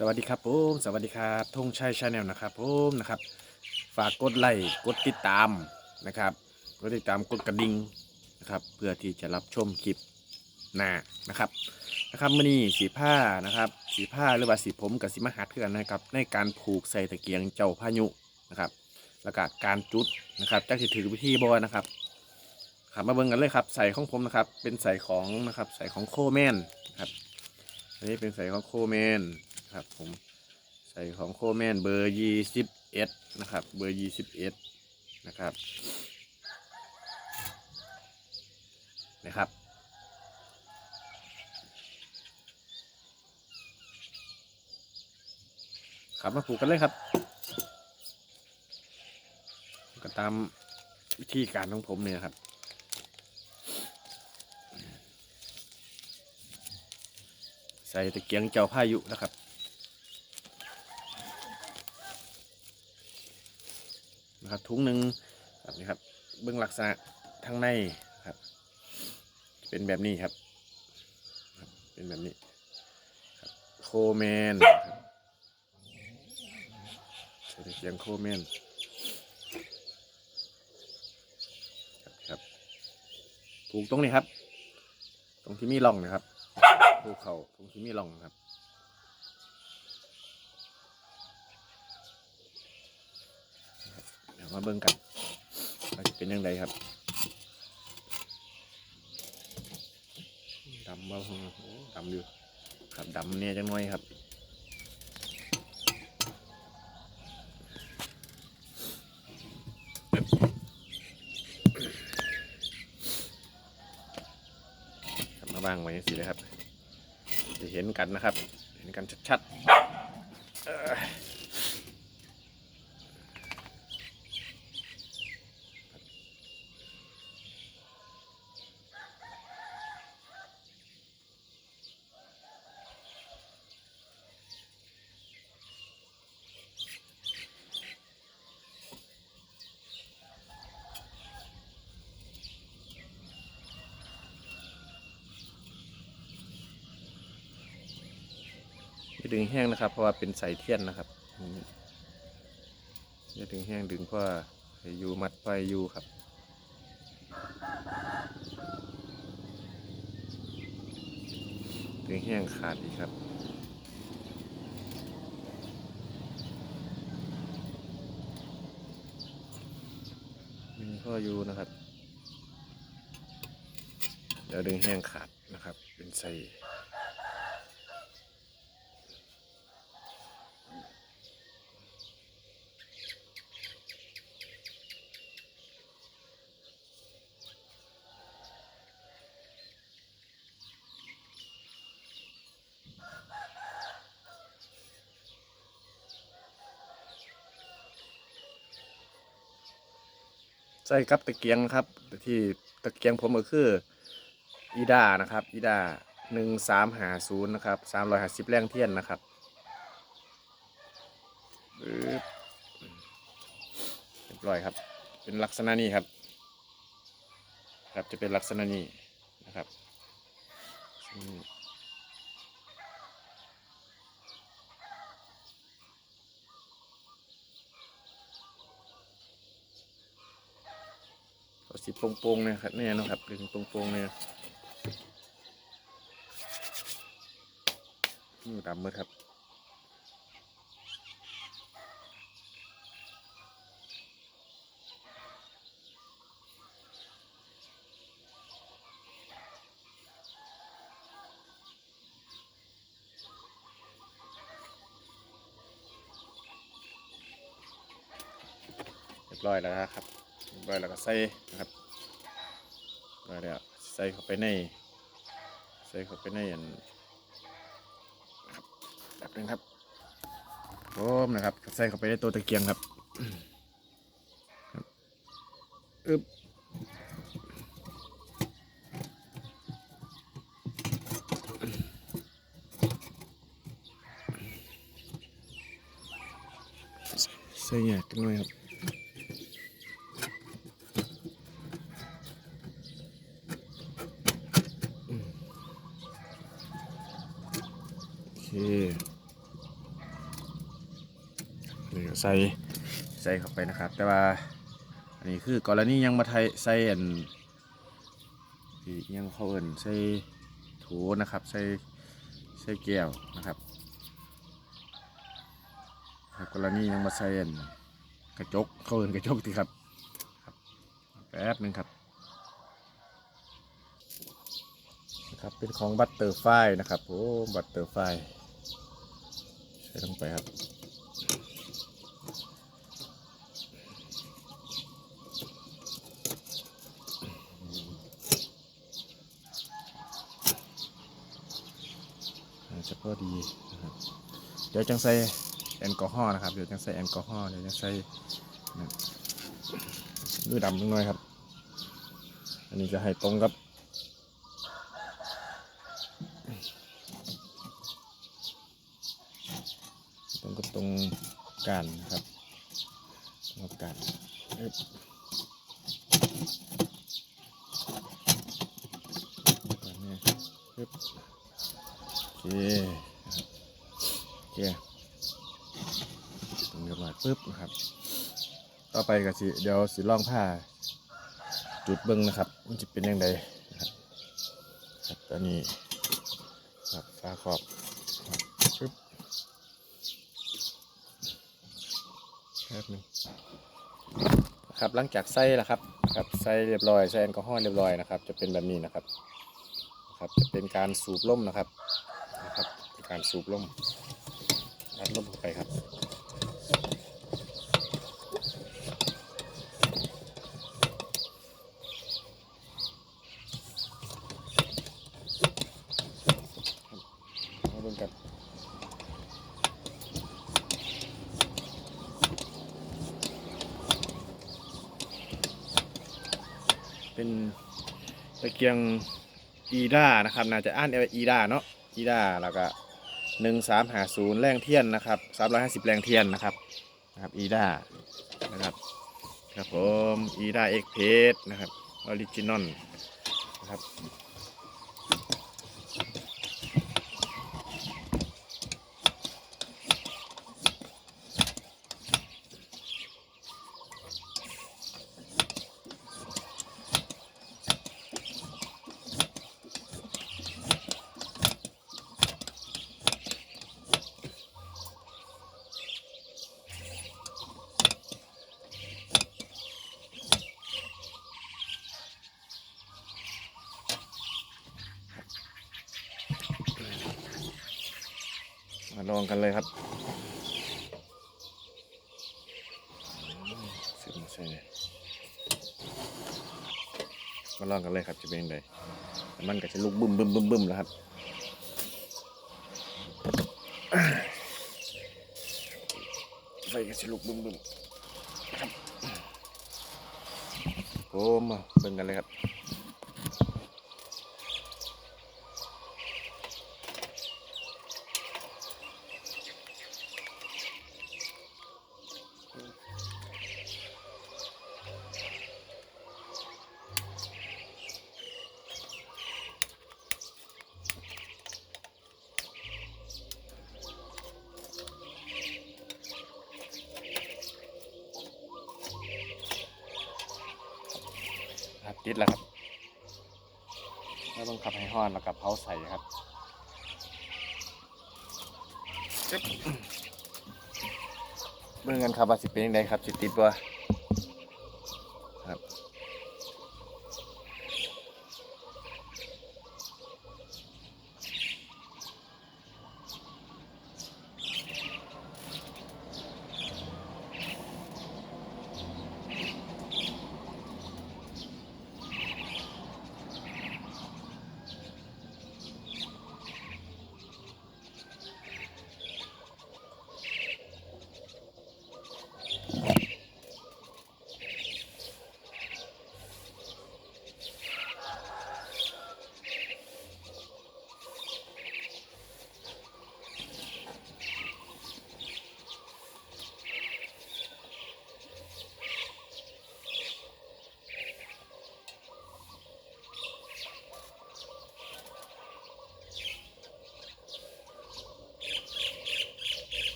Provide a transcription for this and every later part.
สวัสดีครับผมสวัสดีครับธงชัยชาแนลนะครับผมนะครับฝากกดไลค์กดติดตามนะครับกดติดตามกดกระดิ่งนะครับ เพื่อที่จะรับชมคลิปหน้านะครับนะครับมื่อนี้สีผ้านะครับสีผ้าหรือว่าสีผมกับสีมหัดเพื่อนนะครับ ในการผูกใส่ตะเกียงเจ้าพายุนะครับแล้วก็การจุดนะครับจักสิถือวิธีบอนะครับครับมาเบิ่งกันเลยครับใส่ของผมนะครับ เป็นใส่ของนะครับใส่ของโคแมนนะครับนนี้เป็นใส่ของโคแมน ครับ ผมใส่ของโคแมนเบอร์ยี่สิบเอ็ดนะครับ เบอร์ยี่สิบเอ็ดนะครับนะครับครับมาผูกกันเลยครับ ก็ตามวิธีการของผมเนี่ยครับใส่ตะเกียงเจ้าพายุนะครับ นะครับถุงหนึ่งแบบนี้ครับเบื้องลักษณะทางในครับ เป็นแบบนี้ครับ เป็นแบบนี้โคแมนครับใส่ตะเกียงโคแมนครับครับผูกตรงนี้ครับ ตรงที่มีร่องนะครับผูกเขาตรงที่มีร่องครับ เดี๋ยว มาเบิ่งกันว่าจะเป็นยังไงครับดำมาโอ้ดำอยู่ครับดำเนี่ยจังน้อยครับครับมาบ้างไว้สิเลยครับ จะเห็นกันนะครับ เห็นกันชัดๆ ดึงแห้งนะครับ เพราะว่าเป็นสายเทียนนะครับอืมอย่าดึงแห้งดึงเพราะอยูมัดไฟอยูครับดึงแห้งขาดอีกครับดึงพ่ออยูนะครับเดี๋ยวดึงแห้งขาดนะครับ เป็นใส่ ใส่กับตะเกียงนะครับที่ตะเกียงผมก็คืออีดานะครับอีดาหนึ่งสามหาศูนย์นะครับสามร้อยห้าสิบแรงเทียนนะครับปึ๊บเรียบร้อยครับ เป็นลักษณะนี้ครับ ครับจะเป็นลักษณะนี้นะครับอืมเอา สีโป่งๆเนี่ยครับเนี่ยนะครับดึงโป่งๆเนี่ยอืมดำมืดครับเรียบร้อยแล้วนะครับ ร้อยแล้วก็ใส่นะครับเรียบร้อยแล้วใส่เข้าไปในใส่เข้าไปในอันครับแบบนึงครับโอ้มนะครับใส่เข้าไปในตัวตะเกียงครับครับอึบใส่แยกกันหน่อยครับ โอเค ใส่ใส่เข้าไปนะครับ แต่ว่าอันนี้คือกรณียังมาไทยใส่อันที่ยังเขาเอินใส่ถูนะครับ ใส่ใส่แก้วนะครับกรณียังมาใส่อันกระจกเขาเอินกระจกที่ครับแป๊บหนึงครับนะครับเป็นของบัตเตอร์ไฟนะครับโอ้บัตเตอร์ไฟใส่ลงไปครับ อาจจะพอดีนะครับเดี๋ยวจังใส่แอลกอฮอล์นะครับ เดี๋ยวจังใส่แอลกอฮอล์เดี๋ยวจังใส่นะมือดำนิดหน่อยครับ อันนี้จะให้ตรงกับตรงกับตรงการนะครับตรงกับการอึ๊บปึ๊บ เคนะคโอเคตรงนี้มาปุ๊บนะครับ ต่อไปก็สิเดี๋ยวสิล่องผ้า จุดเบิ้งนะครับ มันจะเป็นยังไงนะครับครับตอนนี้ครับฟ้าขอบครับปุ๊บแป๊บนึงครับหลังจากใส่แล้วครับครับใส่เรียบร้อยใส่แอลกอฮอล์เรียบร้อยนะครับ จะเป็นแบบนี้นะครับครับจะเป็นการสูบลมนะครับ การสูบลมอัดลมเข้าไปครับมาดูกันเป็นตะเกียงอีด้านะครับ น่าจะอ่านเอีด้าเนาะอีด้าแล้วก็ หนึ่งสามหาศูนย์แรงเทียนนะครับสามร้อยห้าสิบแรงเทียนนะครับนะครับอีด้านะครับครับผมอีด้าเอ็กเพสนะครับออริจินอลนะครับ มาลองกันเลยครับสียงมาใส่เลยมาลองกันเลยครับจะเป็นยังไงมันก็จะลุกบึ้มบึ้มบึ้มบึ้มแล้วครับไฟก็จะลุกบึ้มบึ้มครับโอ้มาเบิ่งกันเลยครับ ติดแล้วครับแล้วต้องขับให้ห้อนแล้วกับเผาใส่ครับจึ๊บเบิ่งกันครับว่าสิเป็นยังไงครับสิติดบ่ครับ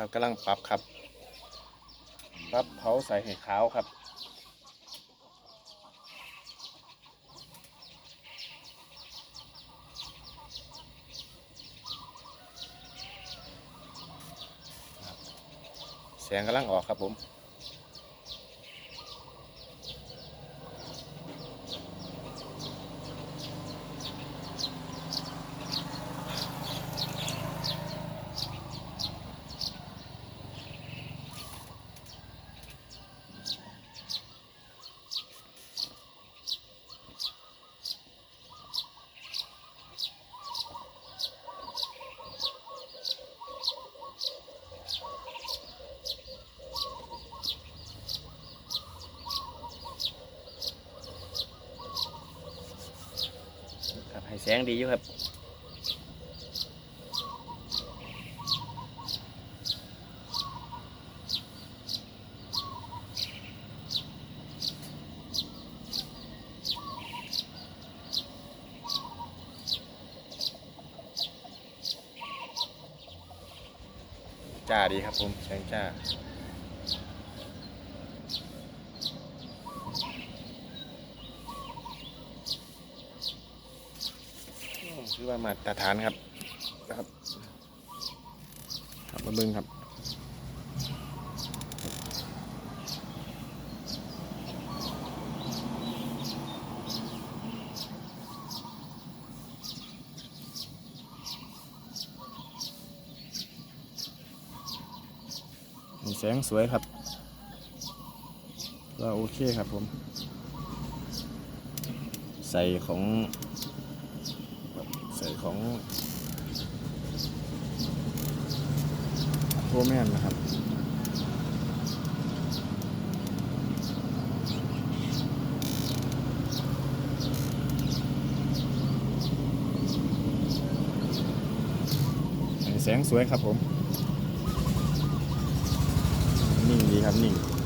ครับกำลังปรับครับปรับเผาใส่เห้ขาวครับแสงกำลังออกครับผม งดีอยู่ครับจ้าดีครับผมแสงจ้า อืมคือ ว่ามาตรฐานครับครับครับมาเบิ้งครับแสงสวยครับก็โอเคครับผม ใส่ของ ใส่ของโฟร์แมนนะครับแสงสวยครับผม นิ่งดีครับนิ่ง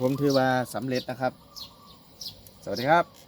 ผมถือว่าสำเร็จนะครับ สวัสดีครับ